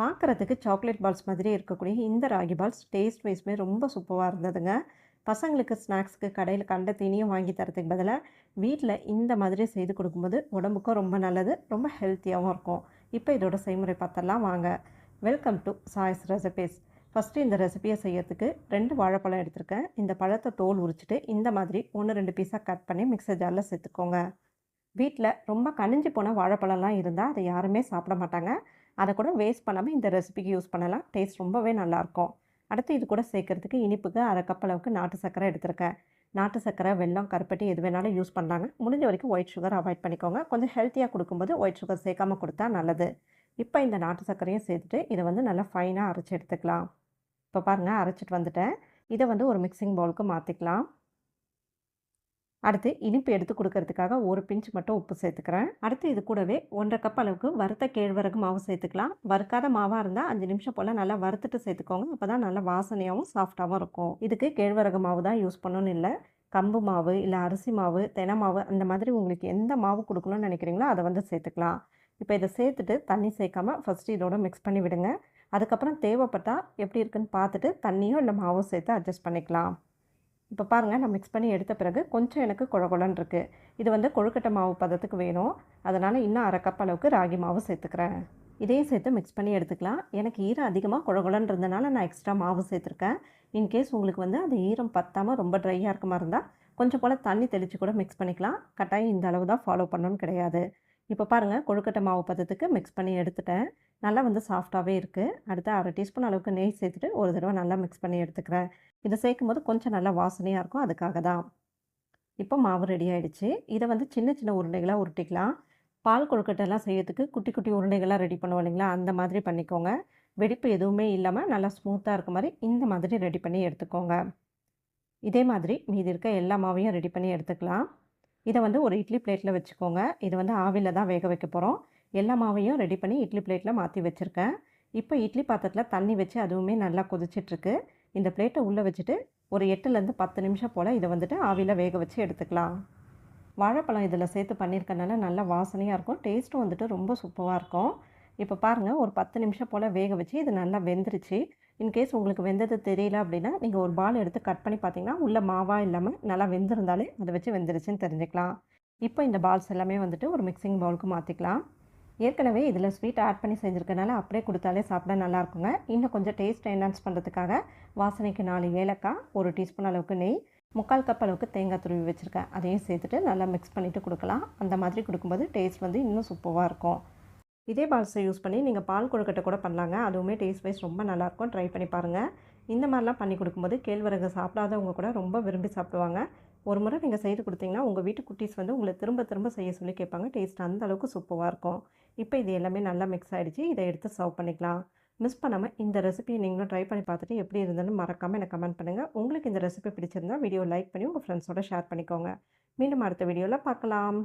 பார்க்குறதுக்கு chocolate balls மாதிரி இருக்கக்கூடிய இந்த ராகி பால்ஸ் டேஸ்ட் வைஸ்மே ரொம்ப சூப்பராக இருந்ததுங்க. பசங்களுக்கு ஸ்நாக்ஸுக்கு கடையில் கண்ட தீனியும் வாங்கி தரதுக்கு பதிலாக வீட்டில் இந்த மாதிரி செய்து கொடுக்கும்போது உடம்புக்கும் ரொம்ப நல்லது ரொம்ப ஹெல்த்தியாகவும் இருக்கும். இப்போ இதோட செய்முறை பார்த்தலாம் வாங்க. Welcome to choice recipes first இந்த ரெசிபியை செய்யறதுக்கு ரெண்டு வாழைப்பழம் எடுத்திருக்கேன். இந்த பழத்தை தோல் உரிச்சிட்டு இந்த மாதிரி ஒன்று ரெண்டு பீஸாக கட் பண்ணி மிக்சர் ஜாரில் சேர்த்துக்கோங்க. வீட்டில் ரொம்ப கனிஞ்சு போன வாழைப்பழம்லாம் இருந்தால் அதை யாருமே சாப்பிட மாட்டாங்க. அதை கூட வேஸ்ட் பண்ணாமல் இந்த ரெசிபிக்கு யூஸ் பண்ணலாம். டேஸ்ட் ரொம்பவே நல்லாயிருக்கும் அடுத்து இது கூட சேர்க்கறதுக்கு இனிப்புக்கு அரை கப் அளவுக்கு நாட்டு சர்க்கரை எடுத்திருக்கேன். நாட்டு சர்க்கரை வெல்லம் கருப்பட்டி எது வேணாலும் யூஸ் பண்ணலாங்க. முடிஞ்ச வரைக்கும் ஒயிட் சுகர் அவாய்ட் பண்ணிக்கோங்க. கொஞ்சம் ஹெல்த்தியாக கொடுக்கும்போது ஒயிட் சுகர் சேர்க்காம கொடுத்தா நல்லது. இப்போ இந்த நாட்டு சர்க்கரையும் சேர்த்துட்டு இதை வந்து நல்லா ஃபைனாக அரைச்சி எடுத்துக்கலாம். இப்போ பாருங்கள் அரைச்சிட்டு வந்துட்டேன். இதை வந்து ஒரு மிக்சிங் பவுலுக்கு மாற்றிக்கலாம் அடுத்து இனிப்பு எடுத்து கொடுக்கறதுக்காக ஒரு பிஞ்ச் மட்டும் உப்பு சேர்த்துக்கிறேன். அடுத்து இது கூடவே ஒன்றரை கப் அளவுக்கு வறுத்த கேழ்வரகு மாவு சேர்த்துக்கலாம். வறுக்காத மாவாக இருந்தால் அஞ்சு நிமிஷம் போல் நல்லா வறுத்துட்டு சேர்த்துக்கோங்க. அப்போ தான் நல்லா வாசனையாகவும் சாஃப்டாகவும் இருக்கும். இதுக்கு கேழ்வரகு மாவு தான் யூஸ் பண்ணணும்னு இல்லை. கம்பு மாவு இல்லை அரிசி மாவு தென மாவு அந்த மாதிரி உங்களுக்கு எந்த மாவு கொடுக்கணும்னு நினைக்கிறீங்களோ அதை வந்து சேர்த்துக்கலாம். இப்போ இதை சேர்த்துட்டு தண்ணி சேர்க்காம ஃபஸ்ட்டு இதோட மிக்ஸ் பண்ணி விடுங்க. அதுக்கப்புறம் தேவைப்பட்டால் எப்படி இருக்குன்னு பார்த்துட்டு தண்ணியோ இல்லை மாவோ சேர்த்து அட்ஜஸ்ட் பண்ணிக்கலாம். இப்போ பாருங்கள் நான் மிக்ஸ் பண்ணி எடுத்த பிறகு கொஞ்சம் எனக்கு குழகுழன்னு இருக்குது இது வந்து கொழுக்கட்டை மாவு பதத்துக்கு வேணும். அதனால் இன்னும் அரை கப் அளவுக்கு ராகி மாவு சேர்த்துக்கிறேன். இதையும் சேர்த்து மிக்ஸ் பண்ணி எடுத்துக்கலாம். எனக்கு ஈரம் அதிகமாக குழகுழன் இருந்தனால நான் எக்ஸ்ட்ரா மாவு சேர்த்துருக்கேன். இன்கேஸ் உங்களுக்கு வந்து அது ஈரம் பத்தாமல் ரொம்ப ட்ரையாக இருக்க மாதிரி இருந்தால் கொஞ்சம் போல் தண்ணி தெளித்து கூட மிக்ஸ் பண்ணிக்கலாம். கட்டாயம் இந்த அளவு தான் ஃபாலோ பண்ணணும்னு கிடையாது. இப்போ பாருங்கள் கொழுக்கட்டை மாவு பதத்துக்கு மிக்ஸ் பண்ணி எடுத்துட்டேன். நல்லா வந்து சாஃப்டாகவே இருக்குது அடுத்து அரை டீஸ்பூன் அளவுக்கு நெய் சேர்த்துட்டு ஒரு தடவை நல்லா மிக்ஸ் பண்ணி எடுத்துக்கிறேன். இதை சேர்க்கும் போது கொஞ்சம் நல்லா வாசனையாக இருக்கும் அதுக்காக தான். இப்போ மாவு ரெடி ஆகிடுச்சு இதை வந்து சின்ன சின்ன உருண்டைகளாக உருட்டிக்கலாம். பால் கொழுக்கட்டைலாம் செய்யறதுக்கு குட்டி குட்டி உருண்டைகளாக ரெடி பண்ணுவோம் இல்லைங்களா? அந்த மாதிரி பண்ணிக்கோங்க. வெடிப்பு எதுவுமே இல்லாமல் நல்லா ஸ்மூத்தாக இருக்க மாதிரி இந்த மாதிரி ரெடி பண்ணி எடுத்துக்கோங்க. இதே மாதிரி மீதி இருக்க எல்லா மாவையும் ரெடி பண்ணி எடுத்துக்கலாம். இதை வந்து ஒரு இட்லி பிளேட்டில் வச்சுக்கோங்க. இது வந்து ஆவியில் தான் வேக வைக்க போகிறோம் எல்லா மாவையும் ரெடி பண்ணி இட்லி பிளேட்டில் மாற்றி வச்சுருக்கேன். இப்போ இட்லி பாத்திரத்தில் தண்ணி வச்சு அதுவுமே நல்லா கொதிச்சிட்ருக்கு. இந்த பிளேட்டை உள்ளே வச்சுட்டு ஒரு எட்டுலேருந்து பத்து நிமிஷம் போல் இதை வந்துட்டு ஆவியில் வேக வச்சு எடுத்துக்கலாம். வாழைப்பழம் இதில் சேர்த்து பண்ணியிருக்கனால நல்லா வாசனையாக இருக்கும். டேஸ்ட்டும் வந்துட்டு ரொம்ப சூப்பராக இருக்கும். இப்போ பாருங்கள் ஒரு பத்து நிமிஷம் போல் வேக வச்சு இது நல்லா வெந்துருச்சு. இன்கேஸ் உங்களுக்கு வெந்தது தெரியல அப்படின்னா நீங்கள் ஒரு பால் எடுத்து கட் பண்ணி பார்த்தீங்கன்னா உள்ள மாவாக இல்லாமல் நல்லா வெந்திருந்தாலே அதை வச்சு வெந்துருச்சுன்னு தெரிஞ்சுக்கலாம். இப்போ இந்த பால்ஸ் எல்லாமே வந்துட்டு ஒரு மிக்சிங் பவுலுக்கு மாற்றிக்கலாம் ஏற்கனவே இதில் ஸ்வீட் ஆட் பண்ணி செஞ்சுருக்கனால அப்படியே கொடுத்தாலே சாப்பிட நல்லா இருக்குங்க. இன்னும் கொஞ்சம் டேஸ்ட் என்ஹான்ஸ் பண்ணுறதுக்காக வாசனைக்கு நாலு ஏலக்காய் ஒரு டீஸ்பூன் அளவுக்கு நெய் முக்கால் கப் அளவுக்கு தேங்காய் துருவி வச்சுருக்கேன். அதையும் சேர்த்துட்டு நல்லா மிக்ஸ் பண்ணிவிட்டு கொடுக்கலாம். அந்த மாதிரி கொடுக்கும்போது டேஸ்ட் வந்து இன்னும் சூப்பராக இருக்கும். இதே பால்ஸை யூஸ் பண்ணி நீங்கள் பால் கொழுக்கட்டை கூட பண்ணலாங்க. அதுவுமே டேஸ்ட் வைஸ் ரொம்ப நல்லாயிருக்கும் ட்ரை பண்ணி பாருங்கள் இந்த மாதிரிலாம் பண்ணி கொடுக்கும்போது கேழ்வரகு சாப்பிடாதவங்க கூட ரொம்ப விரும்பி சாப்பிடுவாங்க. ஒரு முறை நீங்கள் செய்து கொடுத்தீங்கன்னா உங்கள் வீட்டு குட்டீஸ் வந்து உங்களை திரும்ப திரும்ப செய்ய சொல்லி கேட்பாங்க. டேஸ்ட் அந்த அளவுக்கு சூப்பராக இருக்கும். இப்போ இது எல்லாமே நல்லா மிக்ஸ் ஆகிடுச்சு இதை எடுத்து சர்வ் பண்ணிக்கலாம். மிஸ் பண்ணாமல் இந்த ரெசிபியை நீங்களும் ட்ரை பண்ணி பார்த்துட்டு எப்படி இருந்ததுன்னு மறக்காமல் எனக்கு கமெண்ட் பண்ணுங்கள் உங்களுக்கு இந்த ரெசிபி பிடிச்சிருந்தா வீடியோ லைக் பண்ணி உங்கள் ஃப்ரெண்ட்ஸோட ஷேர் பண்ணிக்கோங்க. மீண்டும் அடுத்த வீடியோவில் பார்க்கலாம்.